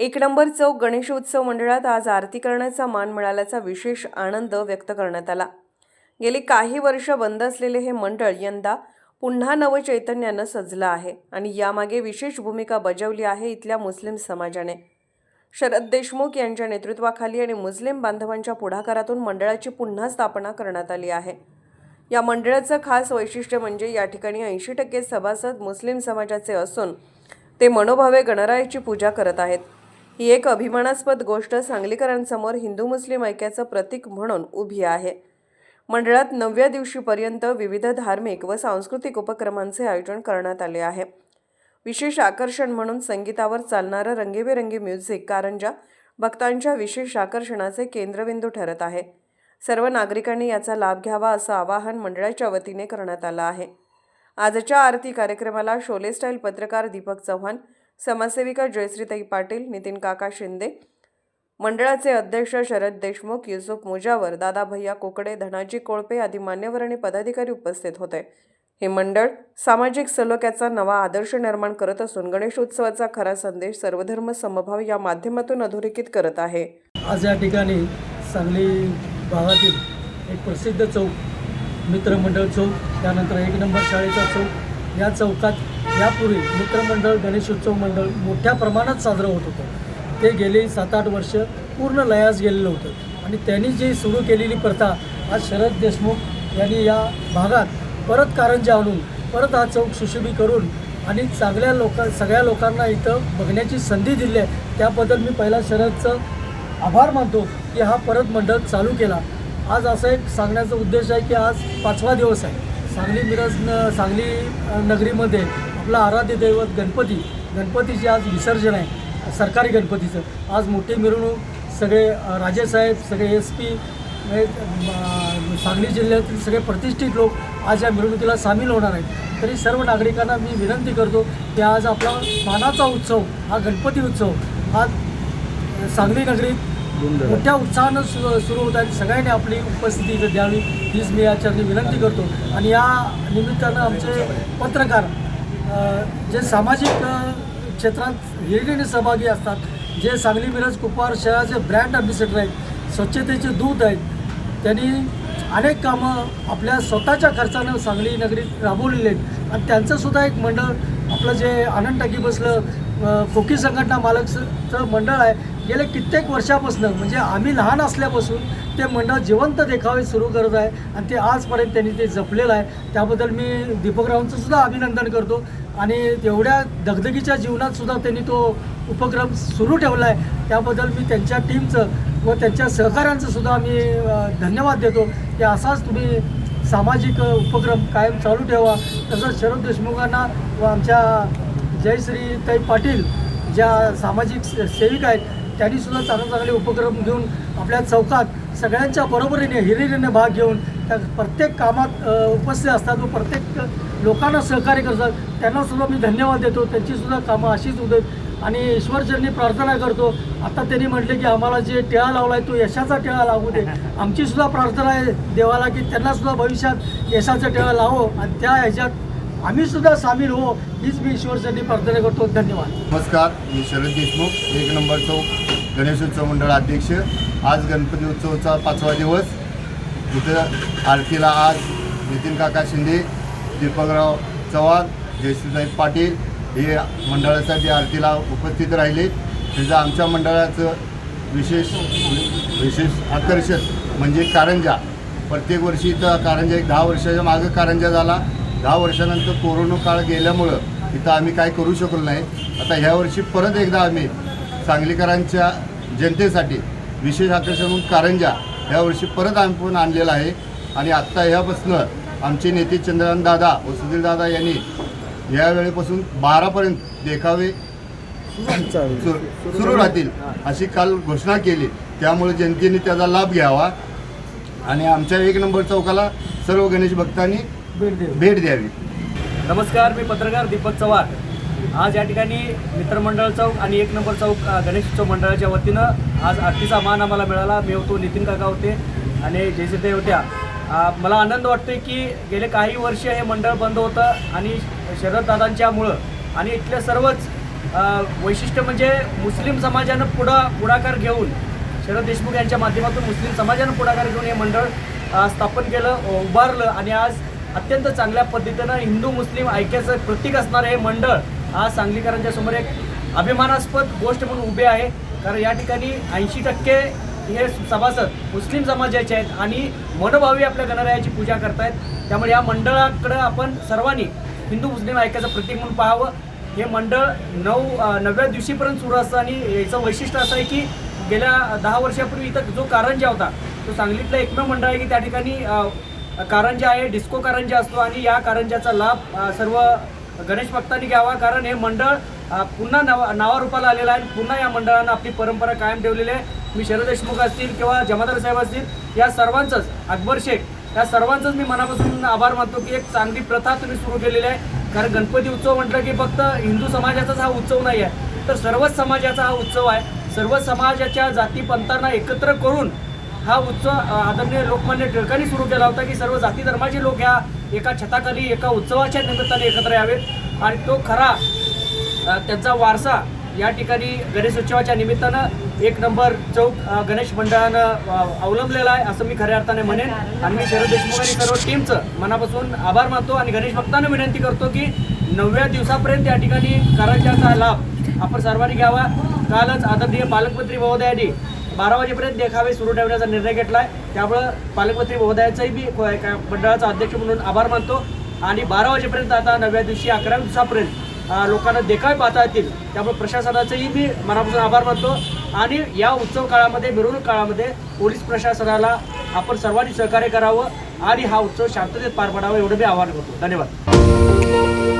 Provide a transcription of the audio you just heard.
एक नंबर चौक गणेशोत्सव मंडळात आज आरती करण्याचा मान मिळाल्याचा विशेष आनंद व्यक्त करण्यात आला. गेली काही वर्ष बंद असलेले हे मंडळ यंदा पुन्हा नवचैतन्यानं सजलं आहे आणि यामागे विशेष भूमिका बजावली आहे इथल्या मुस्लिम समाजाने. शरद देशमुख यांच्या नेतृत्वाखाली आणि मुस्लिम बांधवांच्या पुढाकारातून मंडळाची पुन्हा स्थापना करण्यात आली आहे. या मंडळाचं खास वैशिष्ट्य म्हणजे या ठिकाणी ऐंशी टक्के सभासद मुस्लिम समाजाचे असून ते मनोभावे गणरायाची पूजा करत आहेत. ही एक अभिमानास्पद गोष्ट सांगलीकरांसमोर हिंदू मुस्लिम ऐक्याचं प्रतीक म्हणून उभी आहे. मंडळात नवव्या दिवशीपर्यंत विविध धार्मिक व सांस्कृतिक उपक्रमांचे आयोजन करण्यात आले आहे. विशेष आकर्षण म्हणून संगीतावर चालणारं रंगीबेरंगी म्युझिक कारंजा भक्तांच्या विशेष आकर्षणाचे केंद्रबिंदू ठरत आहे. सर्व नागरिकांनी याचा लाभ घ्यावा असं आवाहन मंडळाच्या वतीने करण्यात आलं आहे. आजच्या आरती कार्यक्रमाला शोले स्टाईल पत्रकार दीपक चव्हाण समाजसेविका जयश्रीताई पाटील नितीन काका शिंदे मंडळाचे अध्यक्ष शरद देशमुख युसुफ मुजावर दादा भैया कोकडे धनाजी कोळपे आदी मान्यवर आणि पदाधिकारी उपस्थित होते. हे मंडळ सामाजिक सलोख्याचा नवा आदर्श निर्माण करत असून गणेशोत्सवाचा खरा संदेश सर्वधर्म समभाव या माध्यमातून अधोरेखित करत आहे. आज या ठिकाणी सांगली भागातील एक प्रसिद्ध चौक मित्रमंडळ चौक त्यानंतर एक नंबर शाळेचा चौक या चौकात यापूर्वी मित्रमंडळ गणेशोत्सव मंडळ मोठ्या प्रमाणात साजरं होत होतं. ते गेले सात आठ वर्ष पूर्ण लयास गेलेलं होतं. आणि त्यांनी जी सुरू केलेली प्रथा आज शरद देशमुख यांनी या भागात परत कारंजा आणून परत हा चौक सुशोभी करून आणि चांगल्या लोक सगळ्या लोकांना इथं बघण्याची संधी दिली आहे. त्याबद्दल मी पहिला शरदचं आभार मानतो की हा परत मंडळ चालू केला. आज असं एक सांगण्याचा उद्देश आहे की आज पाचवा दिवस आहे. सांगली मिरज न सांगली नगरीमध्ये आपलं आराध्य दैवत गणपती. गणपतीचे आज विसर्जन आहे. सरकारी गणपतीचं. आज मोठी मिरवणूक. सगळे राजेसाहेब सगळे एस पी सांगली जिल्ह्यातील सगळे प्रतिष्ठित लोक आज या मिरवणुकीला सामील होणार आहेत. तरी सर्व नागरिकांना मी विनंती करतो की आज आपला मानाचा उत्सव हा गणपती उत्सव हा सांगली नगरीत मोठ्या उत्साहानं सु सुरू होत आहे. सगळ्यांनी आपली उपस्थिती इथं द्यावी. हीच मी याच्यावरती विनंती करतो. आणि या निमित्तानं आमचे पत्रकार जे सामाजिक क्षेत्रात हिरगिणी सहभागी असतात जे सांगली मिरज कुपवार शहराचे ब्रँड अम्बॅसेडर आहेत स्वच्छतेचे दूत आहेत त्यांनी अनेक कामं आपल्या स्वतःच्या खर्चानं सांगली नगरीत राबवलेली आहेत. आणि त्यांचंसुद्धा एक मंडळ आपलं जे आनंद टाकी बसलं खोकी संघटना मालकचं मंडळ आहे. गेल्या कित्येक वर्षापासून म्हणजे आम्ही लहान असल्यापासून ते मंडळ जिवंत देखावे सुरू करत आहे आणि ते आजपर्यंत त्यांनी ते जपलेलं आहे. त्याबद्दल मी दीपकरावांचं सुद्धा अभिनंदन करतो आणि तेवढ्या दगदगीच्या जीवनात सुद्धा त्यांनी तो उपक्रम सुरू ठेवला आहे. त्याबद्दल मी त्यांच्या टीमचं व त्यांच्या सहकाऱ्यांचं सुद्धा मी धन्यवाद देतो. की असाच तुम्ही सामाजिक उपक्रम कायम चालू ठेवा. तसंच शरद देशमुखांना व आमच्या जयश्रीताई पाटील ज्या सामाजिक से- सेविका आहेत त्यांनी सुद्धा चांगले चांगले उपक्रम घेऊन आपल्या चौकात सगळ्यांच्या बरोबरीने हिरिरीने भाग घेऊन त्या प्रत्येक कामात उपस्थित असतात व प्रत्येक लोकांना सहकार्य करतात. त्यांना सुद्धा मी धन्यवाद देतो. त्यांची सुद्धा कामं अशीच होत आणि ईश्वरचरणी प्रार्थना करतो. आता त्यांनी म्हटले की आम्हाला जे टिळा लावला आहे तो यशाचा टिळा लागू दे. आमची सुद्धा प्रार्थना आहे देवाला की त्यांना सुद्धा भविष्यात यशाचा टिळा लावो. आणि त्या ह्याच्यात आम्ही सुद्धा सामील हो हीच मी ईश्वरसाठी प्रार्थना करतो. धन्यवाद. नमस्कार मी शरद देशमुख एक नंबर चौक गणेशोत्सव मंडळ अध्यक्ष. आज गणपती उत्सवाचा पाचवा दिवस. इथं आरतीला आज नितीन काका शिंदे दीपकराव चव्हाण जयश्रीसाहेब पाटील हे मंडळासाठी आरतीला उपस्थित राहिले. त्याचं आमच्या मंडळाचं विशेष विशेष आकर्षण म्हणजे कारंजा. प्रत्येक वर्षी इथं कारंजा एक दहा वर्षाच्या मागं कारंजा झाला. दहा वर्षानंतर कोरोना काळ गेल्यामुळं इथं आम्ही काय करू शकलो नाही. आता ह्या वर्षी परत एकदा आम्ही सांगलीकरांच्या जनतेसाठी विशेष आकर्षण म्हणून कारंजा ह्या वर्षी परत आम्ही पण आणलेला आहे. आणि आत्ता ह्यापासनं आमचे नेते चंद्रकांत दादा व सुधीर दादा यांनी या वेळेपासून बारापर्यंत देखावे सुरू राहतील अशी काल घोषणा केली. त्यामुळे जनतेने त्याचा लाभ घ्यावा. आणि आमच्या एक नंबर चौकाला सर्व गणेश भक्तांनी भेट द्यावी. नमस्कार मी पत्रकार दीपक चव्हाण. आज या ठिकाणी मित्रमंडळ चौक आणि एक नंबर चौक अ, गणेशोत्सव मंडळाच्या वतीनं आज आरतीचा मान आम्हाला मिळाला. मी होतो नितीन काका होते आणि जयसिते होत्या. मला आनंद वाटतोय की गेले काही वर्ष हे मंडळ बंद होतं आणि शरददादांच्यामुळं आणि इथले सर्वच वैशिष्ट्य म्हणजे मुस्लिम समाजानं पुढं पुढाकार घेऊन शरद देशमुख यांच्या माध्यमातून मुस्लिम समाजानं पुढाकार घेऊन हे मंडळ स्थापन केलं उभारलं आणि आज अत्यंत चांगल्या पद्धतीनं हिंदू मुस्लिम ऐक्याचं प्रतीक असणारं हे मंडळ आज सांगलीकरांच्या समोर एक अभिमानास्पद गोष्ट म्हणून उभे आहे. कारण या ठिकाणी ऐंशी टक्के हे सभासद मुस्लिम समाजाचे आहेत आणि मनोभावी आपल्या गणरायाची पूजा करतायत. त्यामुळे या मंडळाकडं आपण सर्वांनी हिंदू मुस्लिम ऐक्याचं प्रतीक म्हणून पाहावं. हे मंडळ नऊ नवव्या दिवशीपर्यंत सुरू असतं आणि याचं वैशिष्ट्य असं आहे की गेल्या दहा वर्षापूर्वी इथं जो कारंजा होता तो सांगलीतलं एकमेव मंडळ आहे की त्या ठिकाणी कारंजा आहे डिस्को कारंजा असतो आणि या कारंजाचा लाभ सर्व गणेश भक्तांनी घ्यावा. कारण हे मंडळ पुन्हा नावा नावारूपाला आलेलं आहे. आणि पुन्हा या मंडळानं आपली परंपरा कायम ठेवलेली आहे. मी शरद देशमुख असतील किंवा जमादार साहेब असतील या सर्वांचंच अकबर शेख या सर्वांचंच मी मनापासून आभार मानतो की एक चांगली प्रथा तुम्ही सुरू केलेली आहे. कारण गणपती उत्सव म्हटलं की फक्त हिंदू समाजाचाच हा उत्सव नाही आहे. तर सर्वच समाजाचा हा उत्सव आहे. सर्व समाजाच्या जाती पंथांना एकत्र करून हा उत्सव आदरणीय लोकमान्य टिळकांनी सुरू केला होता की सर्व जाती धर्माचे लोक ह्या एका छताखाली एका उत्सवाच्या निमित्ताने एकत्र यावेत. आणि तो खरा त्यांचा वारसा या ठिकाणी गणेशोत्सवाच्या निमित्तानं एक नंबर चौक गणेश मंडळानं अवलंबलेला आहे असं मी खऱ्या अर्थाने म्हणेन. आणि मी शरद देशमुख आणि सर्व टीमचं मनापासून आभार मानतो आणि गणेश भक्तांना विनंती करतो की नवव्या दिवसापर्यंत या ठिकाणी कारंजाचा लाभ आपण सर्वांनी घ्यावा. कालच आदरणीय पालकमंत्री महोदयांनी बारा वाजेपर्यंत देखावे सुरू ठेवण्याचा निर्णय घेतला आहे त्यामुळं पालकमंत्री महोदयाचाही मी मंडळाचा अध्यक्ष म्हणून आभार मानतो. आणि बारा वाजेपर्यंत आता नव्या दिवशी अकराव्या दिवसापर्यंत लोकांना देखावे पाहता येतील. त्यामुळे प्रशासनाचंही मी मनापासून आभार मानतो. आणि या उत्सव काळामध्ये मिरवणूक काळामध्ये पोलीस प्रशासनाला आपण सर्वांनी सहकार्य करावं आणि हा उत्सव शांततेत पार पडावा एवढं मी आवाहन करतो. धन्यवाद.